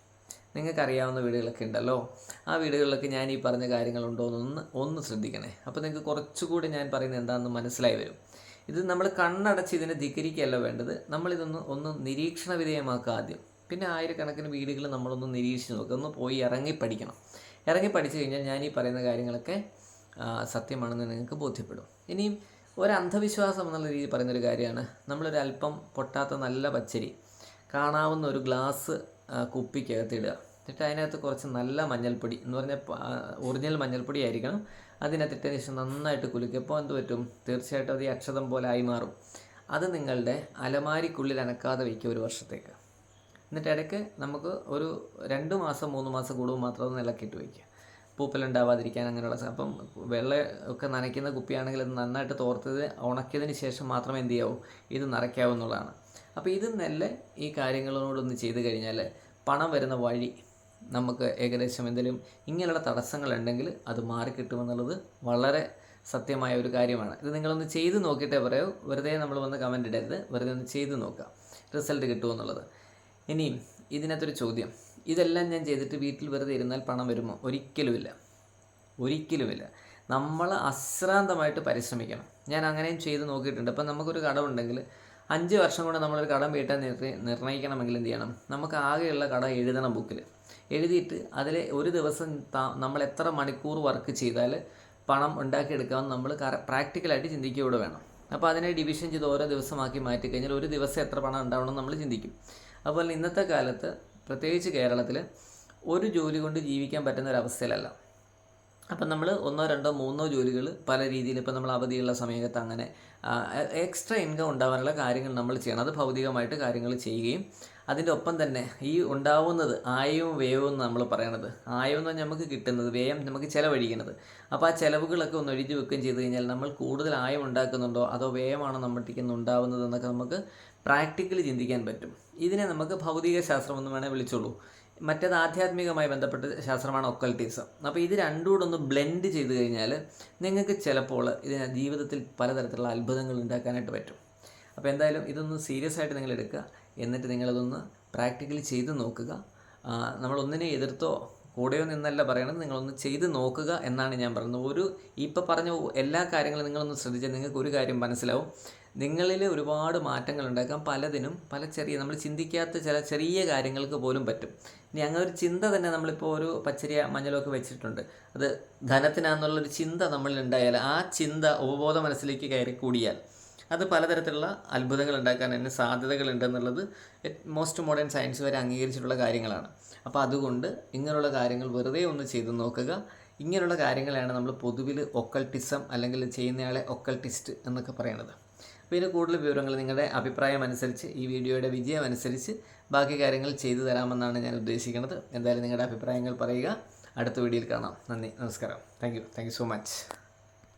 നിങ്ങൾക്കറിയാവുന്ന വീടുകളൊക്കെ ഉണ്ടല്ലോ. ആ വീടുകളിലൊക്കെ ഞാൻ ഈ പറഞ്ഞ കാര്യങ്ങളുണ്ടോ എന്നൊന്ന് ഒന്ന് ശ്രദ്ധിക്കണേ. അപ്പോൾ നിങ്ങൾക്ക് കുറച്ചുകൂടി ഞാൻ പറയുന്നത് എന്താണെന്ന് മനസ്സിലായി വരും. ഇത് നമ്മൾ കണ്ണടച്ച് ഇതിനെ ധിക്കരിക്കുകയല്ല വേണ്ടത്. നമ്മളിതൊന്ന് ഒന്ന് നിരീക്ഷണ വിധേയമാക്കുക ആദ്യം. പിന്നെ ആയിരക്കണക്കിന് വീടുകൾ നമ്മളൊന്ന് നിരീക്ഷിച്ച് നോക്കുക. ഒന്ന് പോയി ഇറങ്ങി പഠിക്കണം. ഇറങ്ങി പഠിച്ചു കഴിഞ്ഞാൽ ഞാൻ ഈ പറയുന്ന കാര്യങ്ങളൊക്കെ സത്യമാണെന്ന് നിങ്ങൾക്ക് ബോധ്യപ്പെടും. ഇനിയും ഒരു അന്ധവിശ്വാസം എന്നുള്ള രീതിയിൽ പറയുന്നൊരു കാര്യമാണ്. നമ്മളൊരു അല്പം പൊട്ടാത്ത നല്ല പച്ചരി കാണാവുന്ന ഒരു ഗ്ലാസ് കുപ്പിക്കകത്തിടുക. എന്നിട്ട് അതിനകത്ത് കുറച്ച് നല്ല മഞ്ഞൾപ്പൊടി എന്ന് പറഞ്ഞാൽ ഒറിജിനൽ മഞ്ഞൾപ്പൊടി ആയിരിക്കണം. അതിനകത്തിട്ടതിന് ശേഷം നന്നായിട്ട് കുലുക്കിയപ്പോൾ എന്ത് പറ്റും? തീർച്ചയായിട്ടും അത് ഈ അക്ഷതം പോലെ ആയി മാറും. അത് നിങ്ങളുടെ അലമാരിക്കുള്ളിൽ അനക്കാതെ വയ്ക്കുക ഒരു വർഷത്തേക്ക്. എന്നിട്ട് ഇടയ്ക്ക് നമുക്ക് ഒരു രണ്ട് മാസം മൂന്ന് മാസം കൂടുമ്പോൾ മാത്രം അത് നിലക്കിട്ട് വയ്ക്കുക. പൂപ്പലുണ്ടാവാതിരിക്കാൻ അങ്ങനെയുള്ള അപ്പം വെള്ളം ഒക്കെ നനയ്ക്കുന്ന കുപ്പിയാണെങ്കിൽ അത് നന്നായിട്ട് തോർത്തത് ഉണക്കിയതിന് ശേഷം മാത്രം എന്ത് ചെയ്യാവൂ? ഇത് നിറയ്ക്കാവൂ എന്നുള്ളതാണ്. അപ്പോൾ ഇത് നല്ല ഈ കാര്യങ്ങളോടൊന്ന് ചെയ്ത് കഴിഞ്ഞാൽ പണം വരുന്ന വഴി നമുക്ക് ഏകദേശം എന്തെങ്കിലും ഇങ്ങനെയുള്ള തടസ്സങ്ങളുണ്ടെങ്കിൽ അത് മാറിക്കിട്ടുമെന്നുള്ളത് വളരെ സത്യമായ ഒരു കാര്യമാണ്. ഇത് നിങ്ങളൊന്ന് ചെയ്ത് നോക്കിയിട്ടേ പറയൂ. വെറുതെ നമ്മൾ വന്ന് കമന്റ് ഇടരുത്. വെറുതെ ഒന്ന് ചെയ്ത് നോക്കുക. റിസൾട്ട് കിട്ടുമെന്നുള്ളത് ഇനിയും ഇതിനകത്തൊരു ചോദ്യം. ഇതെല്ലാം ഞാൻ ചെയ്തിട്ട് വീട്ടിൽ വെറുതെ ഇരുന്നാൽ പണം വരുമോ? ഒരിക്കലുമില്ല. ഒരിക്കലുമില്ല. നമ്മൾ അശ്രാന്തമായിട്ട് പരിശ്രമിക്കണം. ഞാൻ അങ്ങനെയും ചെയ്ത് നോക്കിയിട്ടുണ്ട്. അപ്പം നമുക്കൊരു കടമുണ്ടെങ്കിൽ അഞ്ച് വർഷം കൊണ്ട് നമ്മളൊരു കടം വീട്ടാൻ നിർണയിക്കണമെങ്കിൽ എന്ത് ചെയ്യണം? നമുക്ക് ആകെയുള്ള കടം എഴുതണം ബുക്കിൽ എഴുതിയിട്ട് അതിൽ ഒരു ദിവസം നമ്മൾ എത്ര മണിക്കൂർ വർക്ക് ചെയ്താൽ പണം ഉണ്ടാക്കിയെടുക്കാമെന്ന് നമ്മൾ പ്രാക്ടിക്കലായിട്ട് ചിന്തിക്കുകയോടെ വേണം. അപ്പോൾ അതിനെ ഡിവിഷൻ ചെയ്ത് ഓരോ ദിവസമാക്കി മാറ്റി കഴിഞ്ഞാൽ ഒരു ദിവസം എത്ര പണം ഉണ്ടാവണം നമ്മൾ ചിന്തിക്കും. അതുപോലെ ഇന്നത്തെ കാലത്ത് പ്രത്യേകിച്ച് കേരളത്തിൽ ഒരു ജോലി കൊണ്ട് ജീവിക്കാൻ പറ്റുന്ന ഒരു അപ്പം നമ്മൾ ഒന്നോ രണ്ടോ മൂന്നോ ജോലികൾ പല രീതിയിൽ ഇപ്പം നമ്മൾ അവധിയുള്ള സമയത്ത് അങ്ങനെ എക്സ്ട്രാ ഇൻകം ഉണ്ടാകാനുള്ള കാര്യങ്ങൾ നമ്മൾ ചെയ്യണം. അത് ഭൗതികമായിട്ട് കാര്യങ്ങൾ ചെയ്യുകയും അതിന്റെ ഒപ്പം തന്നെ ഈ ഉണ്ടാവുന്നത് ആയവും വ്യയവും നമ്മൾ പറയണത്. ആയം എന്ന് പറഞ്ഞാൽ നമുക്ക് കിട്ടുന്നത് വ്യയം നമുക്ക് ചിലവഴിക്കുന്നത് അപ്പോൾ ആ ചിലവുകളൊക്കെ ഒന്ന് ഒഴിഞ്ഞു വെക്കുകയും ചെയ്ത് കഴിഞ്ഞാൽ നമ്മൾ കൂടുതൽ ആയം ഉണ്ടാക്കുന്നുണ്ടോ അതോ വ്യയമാണോ നമ്മൾക്ക് ഉണ്ടാവുന്നത് എന്നൊക്കെ നമുക്ക് പ്രാക്ടിക്കലി ചിന്തിക്കാൻ പറ്റും. ഇതിനെ നമുക്ക് ഭൗതിക ശാസ്ത്രം എന്ന് വേണേൽ വിളിച്ചോളൂ. മറ്റേത് ആധ്യാത്മികമായി ബന്ധപ്പെട്ട ശാസ്ത്രമാണ് ഒക്കൽറ്റിസം അപ്പോൾ ഇത് രണ്ടും കൂടെ ഒന്ന് ബ്ലെൻഡ് ചെയ്ത് കഴിഞ്ഞാൽ നിങ്ങൾക്ക് ചിലപ്പോൾ ഇതിന് ജീവിതത്തിൽ പലതരത്തിലുള്ള അത്ഭുതങ്ങൾ ഉണ്ടാക്കാനായിട്ട് പറ്റും. അപ്പോൾ എന്തായാലും ഇതൊന്ന് സീരിയസ് ആയിട്ട് നിങ്ങൾ എടുക്കുക. എന്നിട്ട് നിങ്ങളതൊന്ന് പ്രാക്ടിക്കലി ചെയ്ത് നോക്കുക. നമ്മൾ ഒന്നിനെ എതിർത്തോ കൂടെയോ നിന്നല്ല പറയണത്. നിങ്ങളൊന്ന് ചെയ്ത് നോക്കുക എന്നാണ് ഞാൻ പറയുന്നത്. ഒരു ഇപ്പോൾ പറഞ്ഞ എല്ലാ കാര്യങ്ങളും നിങ്ങളൊന്ന് ശ്രദ്ധിച്ചാൽ നിങ്ങൾക്ക് ഒരു കാര്യം മനസ്സിലാവും. നിങ്ങളിൽ ഒരുപാട് മാറ്റങ്ങൾ ഉണ്ടാക്കാം. പലതിനും പല ചെറിയ നമ്മൾ ചിന്തിക്കാത്ത ചില ചെറിയ കാര്യങ്ങൾക്ക് പോലും പറ്റും. ഇനി അങ്ങനെ ഒരു ചിന്ത തന്നെ നമ്മളിപ്പോൾ ഒരു പച്ചരിയ മഞ്ഞളൊക്കെ വെച്ചിട്ടുണ്ട്. അത് ധനത്തിനാന്നുള്ളൊരു ചിന്ത നമ്മളിൽ ഉണ്ടായാൽ ആ ചിന്ത ഉപബോധ മനസ്സിലേക്ക് കയറി കൂടിയാൽ അത് പലതരത്തിലുള്ള അത്ഭുതങ്ങൾ ഉണ്ടാക്കാൻ അതിന് സാധ്യതകളുണ്ടെന്നുള്ളത് മോസ്റ്റ് മോഡേൺ സയൻസ് വരെ അംഗീകരിച്ചിട്ടുള്ള കാര്യങ്ങളാണ്. അപ്പോൾ അതുകൊണ്ട് ഇങ്ങനെയുള്ള കാര്യങ്ങൾ വെറുതെ ഒന്ന് ചെയ്ത് നോക്കുക. ഇങ്ങനെയുള്ള കാര്യങ്ങളാണ് നമ്മൾ പൊതുവിൽ ഒക്കൾട്ടിസം അല്ലെങ്കിൽ ചെയ്യുന്നയാളെ ഒക്കൾട്ടിസ്റ്റ് എന്നൊക്കെ പറയുന്നത് അപ്പോൾ ഇതിന് കൂടുതൽ വിവരങ്ങൾ നിങ്ങളുടെ അഭിപ്രായം അനുസരിച്ച് ഈ വീഡിയോയുടെ വിജയം അനുസരിച്ച് ബാക്കി കാര്യങ്ങൾ ചെയ്തു തരാമെന്നാണ് ഞാൻ ഉദ്ദേശിക്കുന്നത് എന്തായാലും നിങ്ങളുടെ അഭിപ്രായങ്ങൾ പറയുക. അടുത്ത വീഡിയോയിൽ കാണാം. നന്ദി നമസ്കാരം. Thank you thank you so much